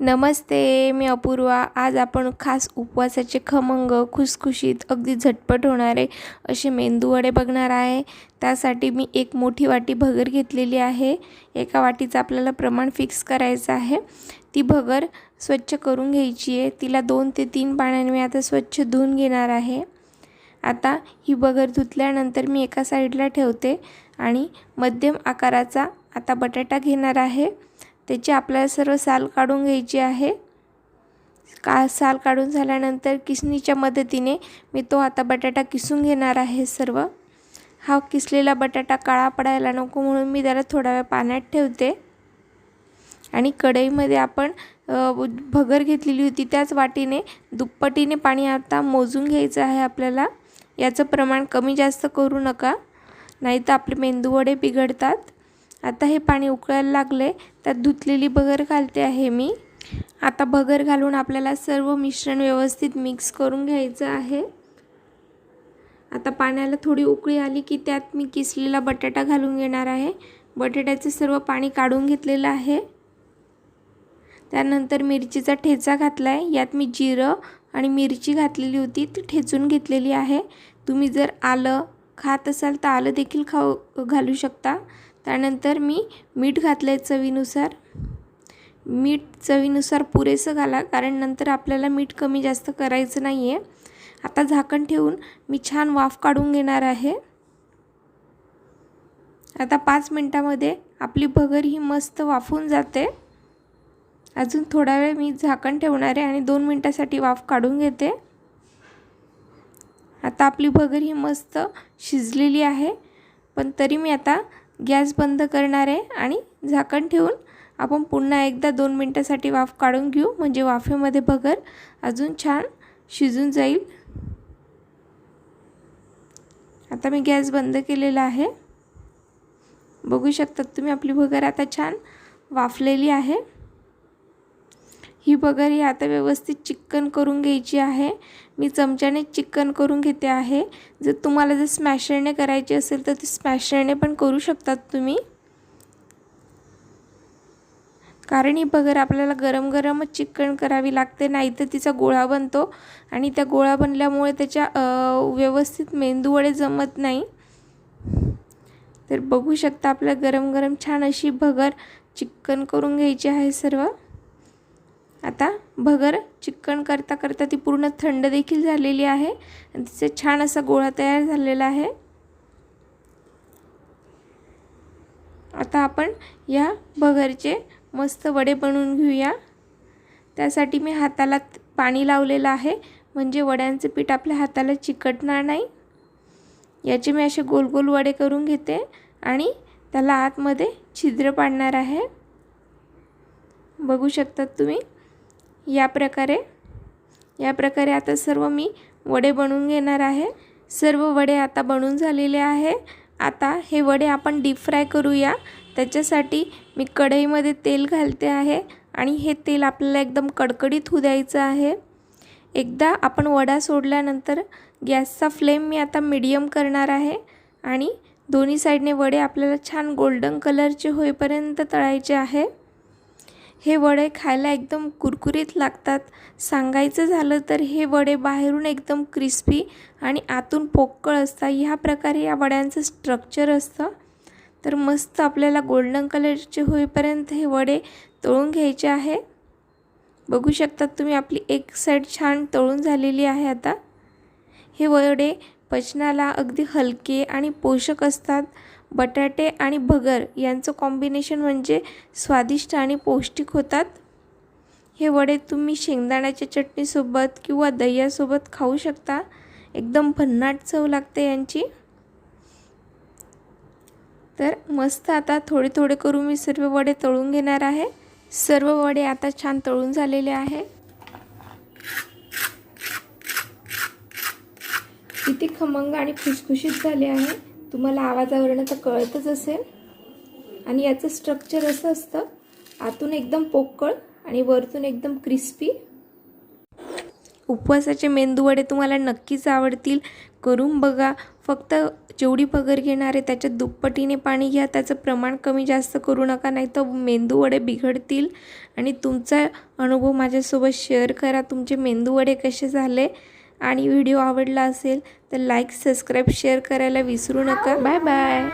नमस्ते मी अपूर्वा. आज आपण खास उपवासाचे खमंग खुसखुशीत अगदी झटपट होणारे असे मेंदूवडे बघणार आहे. त्यासाठी मी एक मोठी वाटी भगर घेतलेली आहे. एका वाटीचं आपल्याला प्रमाण फिक्स करायचं आहे. ती भगर स्वच्छ करून घ्यायची आहे. तिला दोन ते तीन पाण्याने मी आता स्वच्छ धुवून घेणार आहे. आता ही भगर धुतल्यानंतर मी एका साईडला ठेवते आणि मध्यम आकाराचा आता बटाटा घेणार आहे. त्याची आपल्याला सर्व साल काढून घ्यायची आहे. का साल काढून झाल्यानंतर किसणीच्या मदतीने मी तो आता बटाटा किसून घेणार आहे सर्व. हा किसलेला बटाटा काळा पडायला नको म्हणून मी त्याला थोडा वेळ पाण्यात ठेवते. आणि कढईमध्ये आपण भगर घेतलेली होती त्याच वाटीने दुप्पटीने पाणी आता मोजून घ्यायचं आहे आपल्याला. याचं प्रमाण कमी जास्त करू नका. नाही तर आपले मेंदूवडे बिघडतात. आता हे पाणी उकळायला लागले त्यात धुतलेली भगर घालते आहे मी. आता भगर घालून आपल्याला सर्व मिश्रण व्यवस्थित मिक्स करून घ्यायचं आहे. आता पाण्याला थोडी उकळी आली की त्यात मी किसलेला बटाटा घालून घेणार आहे. बटाट्याचे सर्व पाणी काढून घेतलेलं आहे. त्यानंतर मिरचीचा ठेचा घातला आहे यात मी जिरं आणि मिरची घातलेली होती ती ठेचून घेतलेली आहे. तुम्ही जर आलं खात असाल तर आलं देखील खाऊ घालू शकता. त्यानंतर मी मीठ घातलं आहे चवीनुसार. मीठ चवीनुसार पुरेसं घाला कारण नंतर आपल्याला मीठ कमी जास्त करायचं नाही आहे आता झाकण ठेवून मी छान वाफ काढून घेणार आहे. आता पाच मिनटामध्ये आपली भगर ही मस्त वाफून जाते. अजून थोडा वेळ मी झाकण ठेवणार आहे आणि दोन मिनटासाठी वाफ काढून घेते. आता आपली भगर ही मस्त शिजलेली आहे. पण तरी मी आता गॅस बंद करणार आहे आणि झाकण ठेवून आपण पुन्हा एकदा दोन मिनटासाठी वाफ काढून घेऊ. म्हणजे वाफेमध्ये भगर अजून छान शिजून जाईल. आता मी गॅस बंद केलेला आहे. बघू शकतात तुम्ही आपली भगर आता छान वाफलेली आहे. ही बगर ही आता व्यवस्थित चिक्कन करून घ्यायची आहे. मी चमच्याने चिकन करून घेते आहे. जर तुम्हाला जर स्मॅशरने करायची असेल तर ते स्मॅशरने पण करू शकतात तुम्ही. कारण ही बगर आपल्याला गरम गरमच चिकन करावी लागते नाही तर तिचा गोळा बनतो आणि त्या गोळा बनल्यामुळे त्याच्या व्यवस्थित मेंदूवडे जमत नाही. तर बघू शकता आपल्या गरम गरम छान अशी भगर चिकन करून घ्यायची आहे सर्व. आता भगर चिकन करता करता ती पूर्ण थंड देखील झालेली आहे. आणि छान असा गोळा तयार झालेला आहे. आता आपण या भगरचे मस्त वडे बनवून घेऊया. त्यासाठी मी हाताला पाणी लावलेलं आहे. म्हणजे वड्यांचं पीठ आपल्या हाताला चिकटणार नाही. याचे मी असे गोल गोल वडे करून घेते आणि त्याला आतमध्ये छिद्र पाडणार आहे. बघू शकतात तुम्ही? या प्रकारे. या प्रकारे आता सर्व मी वडे बनवून घेणार आहे. सर्व वडे आता बनवून झालेले आहे. आता हे वडे आपण डीप फ्राय करूया. त्याच्यासाठी मी कढईमध्ये तेल घालते आहे आणि हे तेल आपल्याला एकदम कडकडीत होऊ द्यायचं आहे. एकदा आपण वडा सोडल्यानंतर गॅसचा फ्लेम मी आता मीडियम करणार आहे आणि दोन्ही साईडने वडे आपल्याला छान गोल्डन कलरचे होईपर्यंत तळायचे आहे. हे वडे खायला एकदम कुरकुरीत लागतात. सांगायचं झालं तर हे वडे बाहेरून एकदम क्रिस्पी आणि आतून पोकळ असतात. ह्या प्रकारे या वड्यांचं स्ट्रक्चर असतं. तर मस्त आपल्याला गोल्डन कलरचे होईपर्यंत हे वडे तळून घ्यायचे आहे. बघू शकतात तुम्ही आपली एक साईड छान तळून झालेली आहे आता. हे वडे पचनाला अगदी हलके आणि पोषक असतात. बटाटे आणि भगर यांचं कॉम्बिनेशन म्हणजे स्वादिष्ट आणि पौष्टिक होतात. हे वडे तुम्ही शेंगदाण्याच्या चटणीसोबत किंवा दह्यासोबत खाऊ शकता. एकदम भन्नाट चव लागते यांची. तर मस्त आता थोडे थोडे करून मी सर्व वडे तळून घेणार आहे. सर्व वडे आता छान तळून झालेले आहे. किती खमंग आणि खुशखुशीत झाले आहे. तुम्हाला आवाजावरनं तर कळतच असेल. आणि याचं स्ट्रक्चर असं असतं आतून एकदम पोकळ आणि वरतून एकदम क्रिस्पी उपवासाचे मेंदूवडे तुम्हाला नक्कीच आवडतील. करून बघा. फक्त जेवढी पगार घेणार आहे त्याच्या दुप्पटीने पाणी घ्या. त्याचं प्रमाण कमी जास्त करू नका नाही तर मेंदूवडे बिघडतील. आणि तुमचा अनुभव माझ्यासोबत शेअर करा. तुमचे मेंदूवडे कसे झाले? आणि व्हिडिओ आवडला असेल तर लाईक सबस्क्राईब शेअर करायला विसरू नका. Bye bye.